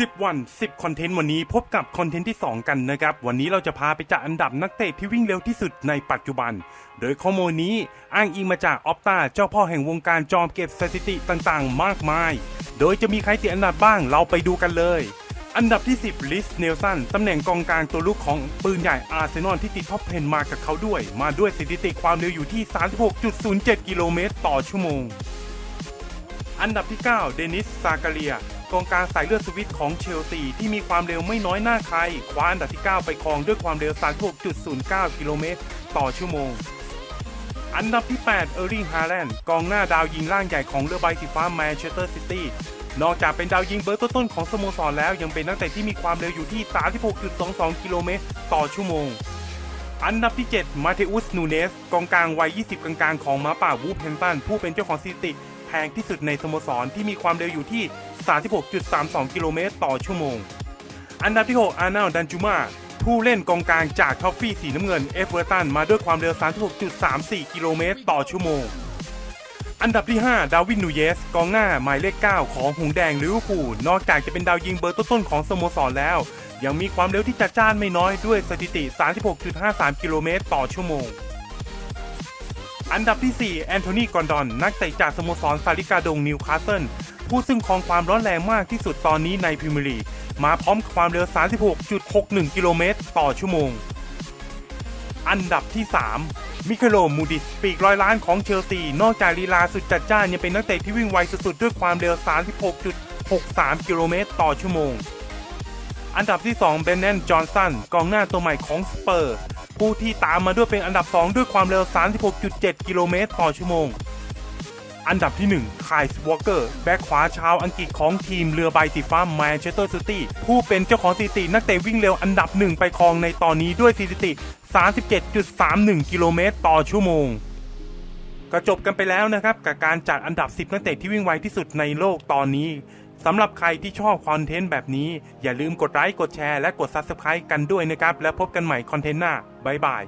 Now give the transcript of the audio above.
10 วัน 10 คอนเทนต์วันนี้พบกับคอนเทนต์ที่ 2 กันนะครับ วันนี้เราจะพาไปจัดอันดับนักเตะที่วิ่งเร็วที่สุดในปัจจุบัน โดยข้อมูลนี้อ้างอิงมาจากออฟตาเจ้าพ่อแห่งวงการจอมเก็บสถิติต่างๆ มากมาย โดยจะมีใครติดอันดับบ้างเราไปดูกันเลย อันดับที่ 10 ลิสเนลสันตำแหน่งกองกลางตัวลูกของปืนใหญ่อาร์เซนอลที่ติดท็อป10มากับเขาด้วย มาด้วยสถิติความเร็วอยู่ที่ 36.07 กิโลเมตรต่อชั่วโมง อันดับที่ 9 เดนิสซาการีย กองกลางสายเลือดสวิตของเชลซีที่มีความเร็วไม่น้อยหน้าใคร คว้าอันดับที่ 9 ไปครองด้วยความเร็ว 36.09 กิโลเมตรต่อชั่วโมง อันดับที่ 8 เออร์ลิง ฮาแลนด์ กองหน้าดาวยิงร่างใหญ่ของเรือใบสีฟ้าแมนเชสเตอร์ซิตี้ นอกจากเป็นดาวยิงเบอร์ต้นๆของสโมสรแล้วยังเป็นนักเตะที่มีความเร็วอยู่ที่ 36.22 กิโลเมตรต่อชั่วโมงอันดับที่ 7 มาเทอุส นูเนส กองกลางวัย 20 กลางๆ ของมาป่าวูฟแฮมตัน ผู้เป็นเจ้าของสถิติ พงที่สุดในสโมสรที่มีความเร็วอยู่ที่ 36.32 กิโลเมตรต่อชั่วโมง อันดับที่ 6 อาร์นาลดันจูมาผู้เล่นกองกลางจากท็อฟฟี่สีน้ำเงินเอฟเวอร์ตันมาด้วยความเร็ว 36.34 กิโลเมตรต่อชั่วโมง อันดับที่ 5 ดาวินนูเยส กองหน้าหมายเลข 9 ของหงแดงลิเวอร์พูลนอกจากจะเป็นดาวยิงเบอร์ต้นๆของสโมสรแล้ว ยังมีความเร็วที่จัดจ้านไม่น้อยด้วยสถิติ 36.53 กิโลเมตรต่อชั่วโมง อันดับที่ 4 แอนโทนี กอนดอน นักเตะจากสโมสรซาลิกาดงนิวคาสเซิล ผู้ซึ่งครองความร้อนแรงมากที่สุดตอนนี้ในพรีเมียร์ลีก มาพร้อมความเร็ว 36.61 กิโลเมตรต่อชั่วโมง อันดับที่ 3 มิเคโล มูดิส ปีกร้อยล้านของเชลซี นอกจากลีลาสุดจัดจ้านยังเป็นนักเตะที่วิ่งไวสุดๆด้วยความเร็ว 36.63 กิโลเมตรต่อชั่วโมง อันดับที่ 2 เบนแนน จอห์นสัน กองหน้าตัวใหม่ของสเปอร์ ผู้ที่ตามมาด้วยเป็นอันดับ 2 ด้วยความเร็ว 36.7 กิโลเมตรต่อชั่วโมง อันดับที่ 1 คายส์วอลเกอร์ แบ็คขวาชาวอังกฤษของทีมเรือใบสีฟ้าแมนเชสเตอร์ซิตี้ ผู้เป็นเจ้าของสถิตินักเตะวิ่งเร็วอันดับหนึ่งไปครองในตอนนี้ด้วยสถิติ 37.31 กิโลเมตรต่อชั่วโมงก็จบกันไปแล้วนะครับกับการจัดอันดับ 10 นักเตะที่วิ่งไวที่สุดในโลกตอนนี้ สำหรับใครที่ชอบคอนเทนต์แบบนี้ อย่าลืมกดไลค์กดแชร์และกด Subscribe กันด้วยนะครับ แล้วพบกันใหม่คอนเทนต์หน้าบ๊ายบาย